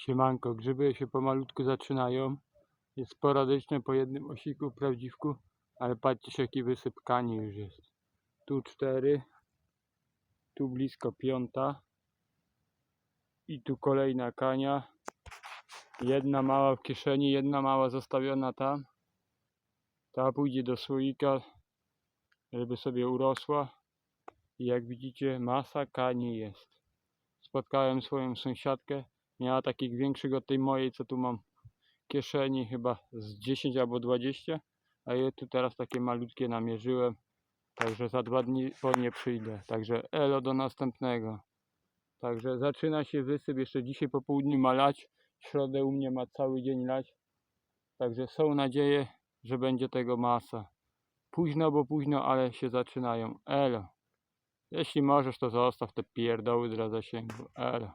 Siemanko, grzyby się pomalutku zaczynają. Jest sporadyczne po jednym osiku, prawdziwku, ale patrzcie jaki wysyp kani już jest. Tu cztery, tu blisko piąta i tu kolejna kania. Jedna mała w kieszeni, jedna mała zostawiona tam. Ta pójdzie do słoika, żeby sobie urosła. I jak widzicie, masa kani jest. Spotkałem swoją sąsiadkę, miała takich większych od tej mojej, co tu mam kieszeni, chyba z 10 albo 20, a je tu teraz takie malutkie namierzyłem. Także za dwa dni po nie przyjdę. Także elo do następnego. Także zaczyna się wysyp, jeszcze dzisiaj po południu ma lać. W środę u mnie ma cały dzień lać. Także są nadzieje, że będzie tego masa. Późno, bo późno, ale się zaczynają. Elo. Jeśli możesz, to zostaw te pierdoły dla zasięgu. Elo.